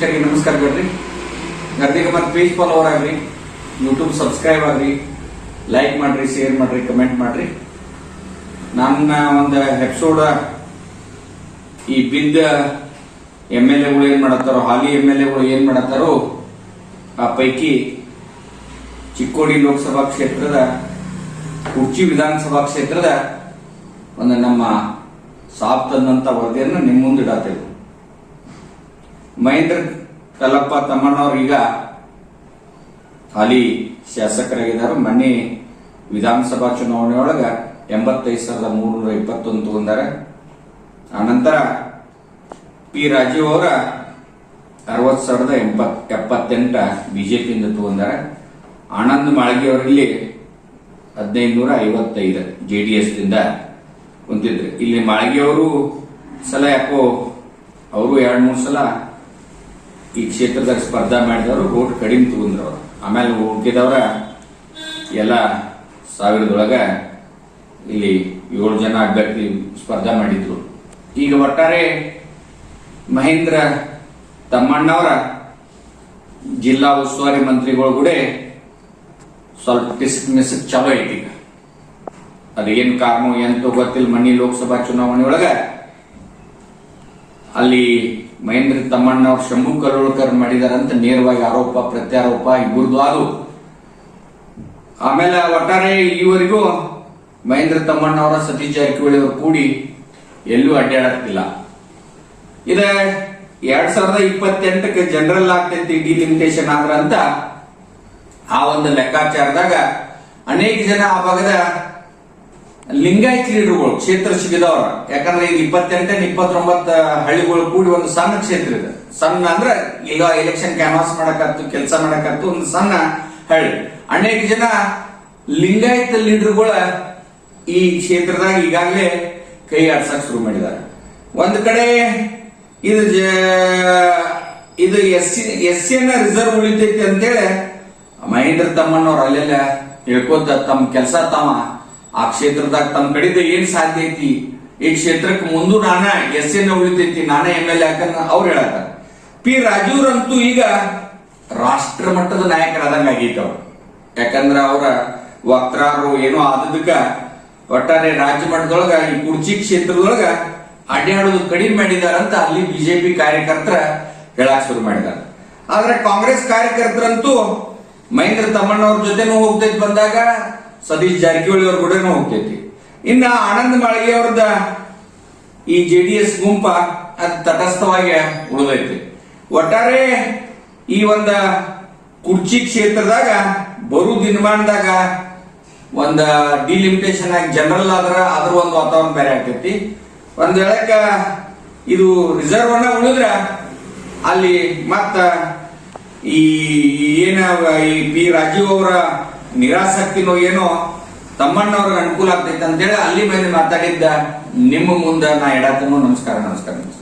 ವೀಕ್ಷಕರಿಗೆ ನಮಸ್ಕಾರ ಬಿಡ್ರಿ ಗರ್ದಿ ಮತ್ತೆ ಪೇಜ್ ಫಾಲೋವರ್ ಆಗ್ರಿ ಯೂಟ್ಯೂಬ್ ಸಬ್ಸ್ಕ್ರೈಬ್ ಆಗ್ರಿ ಲೈಕ್ ಮಾಡ್ರಿ ಶೇರ್ ಮಾಡ್ರಿ ಕಮೆಂಟ್ ಮಾಡ್ರಿ. ನನ್ನ ಒಂದು ಎಪಿಸೋಡ್ ಈ ಬಿದ್ದ ಎಂ ಎಲ್ ಎಗಳು ಏನ್ ಮಾಡತ್ತಾರೋ, ಹಾಲಿ ಎಂ ಎಲ್ ಎಗಳು ಏನ್ ಮಾಡತ್ತಾರೋ, ಆ ಪೈಕಿ ಚಿಕ್ಕೋಡಿ ಲೋಕಸಭಾ ಕ್ಷೇತ್ರದ, ಕುರ್ಚಿ ವಿಧಾನಸಭಾ ಕ್ಷೇತ್ರದ ಒಂದು ನಮ್ಮ ಸಾಬ್ ತಂದಂತ ವರದಿಯನ್ನು ನಿಮ್ಮ ಮುಂದೆ ಇಡತ್ತೇವೆ ಮಹೇಂದ್ರ ಕಲ್ಲಪ್ಪ ತಮ್ಮಣ್ಣವ್ರು ಈಗ ಹಾಲಿ ಶಾಸಕರಾಗಿದ್ದಾರೆ. ಮೊನ್ನೆ ವಿಧಾನಸಭಾ ಚುನಾವಣೆಯೊಳಗೆ ಎಂಬತ್ತೈದು ಸಾವಿರದ ಮೂರ್ನೂರ ಇಪ್ಪತ್ತೊಂದು ತಗೊಂಡಾರೆ. ಆನಂತರ ಪಿ ರಾಜೀವ್ ಅವರ ಅರವತ್ತು ಸಾವಿರದ ಎಂಬತ್, ಎಪ್ಪತ್ತೆಂಟ ಬಿಜೆಪಿಯಿಂದ ತಗೊಂಡಾರೆ. ಆನಂದ್ ಮಾಳ್ಗಿ ಅವರಲ್ಲಿ ಹದಿನೈದು ನೂರ ಐವತ್ತೈದು ಜೆ ಡಿ ಎಸ್ ದಿಂದ ಕುಂತಿದ್ರು. ಇಲ್ಲಿ ಮಾಳಗಿ ಅವರು ಸಲ ಯಾಕೋ ಅವರು ಎರಡು ಮೂರು ಸಲ ಈ ಕ್ಷೇತ್ರದಾಗ ಸ್ಪರ್ಧಾ ಮಾಡಿದವರು ಓಟ್ ಕಡಿಮೆ ತಗೊಂಡ್ರು ಆಮೇಲೆ ಹುಟ್ಟಿದವರ ಎಲ್ಲ ಸಾವಿರದೊಳಗ ಇಲ್ಲಿ ಏಳು ಜನ ಅಭ್ಯರ್ಥಿ ಸ್ಪರ್ಧಾ ಮಾಡಿದ್ರು. ಈಗ ಒಟ್ಟಾರೆ ಮಹೇಂದ್ರ ತಮ್ಮಣ್ಣವರ ಜಿಲ್ಲಾ ಉಸ್ತುವಾರಿ ಮಂತ್ರಿಗಳು ಕೂಡ ಸ್ವಲ್ಪ ಟಿಸ್ಕ್ ಚಲೋ ಐತಿ ಅದೇನು ಕಾರಣ, ಎಂತೋ ಗೊತ್ತಿಲ್ಲ, ಮಣ್ಣಿ ಲೋಕಸಭಾ ಚುನಾವಣೆ ಅಲ್ಲಿ ಮಹೇಂದ್ರ ತಮ್ಮಣ್ಣ ಅವರು ಶಂಭು ಕರೋಳ್ಕರ್ ಮಾಡಿದಾರಂತ ನೇರವಾಗಿ ಆರೋಪ, ಪ್ರತ್ಯಾರೋಪ ಇಬ್ಬರದು ಅದು ಆಮೇಲೆ ಒಟ್ಟಾರೆ ಈವರೆಗೂ ಮಹೇಂದ್ರ ತಮ್ಮಣ್ಣ ಅವರ ಸತೀಶ್ ಜಾರಕಿಹೊಳಿ ಅವರು ಕೂಡಿ ಎಲ್ಲೂ ಅಡ್ಡಾಡಕ್ತಿಲ್ಲ ಇದ ಎರಡ್ ಸಾವಿರದ ಇಪ್ಪತ್ತೆಂಟಕ್ಕೆ ಜನರಲ್ ಆಗ್ತೈತಿ ಡಿಲಿಮಿಟೇಷನ್ ಆದ್ರ ಅಂತ ಆ ಒಂದು ಲೆಕ್ಕಾಚಾರದಾಗ ಅನೇಕ ಜನ ಆ ಭಾಗದ ಲಿಂಗಾಯತ್ ಲೀಡರ್ಗಳು ಕ್ಷೇತ್ರ ಸಿಗಿದವ್ರ. ಯಾಕಂದ್ರೆ ಈಗ ಇಪ್ಪತ್ತೆಂಟ ಇಪ್ಪತ್ತೊಂಬತ್ತ ಹಳ್ಳಿಗಳು ಕೂಡಿ ಒಂದು ಸಣ್ಣ ಕ್ಷೇತ್ರ ಇದೆ. ಸಣ್ಣ ಅಂದ್ರೆ ಈಗ ಎಲೆಕ್ಷನ್ ಕ್ಯಾನ್ವಾಸ್ ಮಾಡಕತ್ತು, ಕೆಲಸ ಮಾಡಕತ್ತು, ಒಂದು ಸಣ್ಣ ಹಳ್ಳಿ. ಅನೇಕ ಜನ ಲಿಂಗಾಯತ್ ಲೀಡರ್ಗಳ ಈ ಕ್ಷೇತ್ರದಾಗ ಈಗಾಗಲೇ ಕೈ ಆಡ್ಸಕ್ ಶುರು ಮಾಡಿದ್ದಾರೆ. ಒಂದು ಕಡೆ ಇದು ಇದು ಎಸ್ ಎಸ್ ಎನ್ ರಿಸರ್ವ್ ಉಳಿತೈತಿ ಅಂತೇಳಿ ಮಹೇಂದ್ರ ತಮ್ಮಣ್ಣವ್ರು ಅಲ್ಲೆಲ್ಲ ಹೇಳ್ಕೊತ ತಮ್ಮ ಕೆಲಸ ತಮ್ಮ ಆ ಕ್ಷೇತ್ರದಾಗ ತಮ್ಮ ಕಡೆದ ಏನ್ ಸಾಧ್ಯ ಐತಿ? ಈ ಕ್ಷೇತ್ರಕ್ಕೆ ಮುಂದು ನಾನ ಎಸ್ ಎನ್ ಉಳಿತೈತಿ, ನಾನೇ ಎಂ ಎಲ್ ಎ ಯಾಕಂದ್ರೆ ಅವ್ರು ಹೇಳತ್ತಾರ ಪಿ ರಾಜೀವ್ರಂತೂ ಈಗ ರಾಷ್ಟ್ರ ಮಟ್ಟದ ನಾಯಕರಾದಂಗ ಆಗೈತೆ ಅವ್ರು. ಯಾಕಂದ್ರ ಅವರ ವಕ್ತಾರರು ಏನೋ ಆದದಕ್ಕ ಒಟ್ಟಾರೆ ರಾಜ್ಯ ಮಟ್ಟದೊಳಗ ಈ ಕುರ್ಚಿ ಕ್ಷೇತ್ರದೊಳಗ ಅಡ್ಡಾಡೋದು ಕಡಿಮೆ ಮಾಡಿದಾರಂತ ಅಲ್ಲಿ ಬಿಜೆಪಿ ಕಾರ್ಯಕರ್ತರ ಹೇಳಕ್ ಶುರು ಮಾಡಿದ್ದಾರೆ ಆದ್ರೆ ಕಾಂಗ್ರೆಸ್ ಕಾರ್ಯಕರ್ತರಂತೂ ಮಹೇಂದ್ರ ತಮ್ಮಣ್ಣವ್ರ ಜೊತೆನೂ ಹೋಗ್ತೈತಿ ಬಂದಾಗ ಸತೀಶ್ ಜಾರಕಿಹೊಳಿ ಅವ್ರ ಕೂಡ ಹೋಗ್ತೈತಿ. ಇನ್ನ ಆನಂದ್ ಮಾಳಿಗೆ ಅವ್ರದ ಈ ಜೆ ಡಿ ಎಸ್ ಗುಂಪ ಅದು ತಟಸ್ಥವಾಗಿ ಉಳಿದೈತಿ. ಒಟ್ಟಾರೆ ಈ ಒಂದ ಕುರ್ಚಿ ಕ್ಷೇತ್ರದಾಗ ಬರು ದಿನಮಾನದಾಗ ಒಂದ ಡಿಲಿಮಿಟೇಷನ್ ಆಗಿ ಜನರಲ್ ಆದ್ರ ಅದ್ರ ಒಂದು ವಾತಾವರಣ ಬೇರೆ ಆಗ್ತೈತಿ. ಒಂದ್ ವೇಳೆಕ ಇದು ರಿಸರ್ವ್ ಅನ್ನ ಉಳಿದ್ರ ಅಲ್ಲಿ ಮತ್ತ ಈ ಏನ ಈ ಪಿ ರಾಜೀವ್ ಅವರ ನಿರಾಸಕ್ತಿನೋ ಏನೋ ತಮ್ಮಣ್ಣವ್ರಿಗೆ ಅನುಕೂಲ ಆಗ್ತೈತೆ ಅಂತೇಳಿ ಅಲ್ಲಿ ಮೇಲೆ ಮಾತಾಡಿದ್ದ, ನಿಮ್ಮ ಮುಂದೆ ನಾ ಎಡತನು ನಮಸ್ಕಾರ ನಮಸ್ಕಾರ ನಮಸ್ಕಾರ.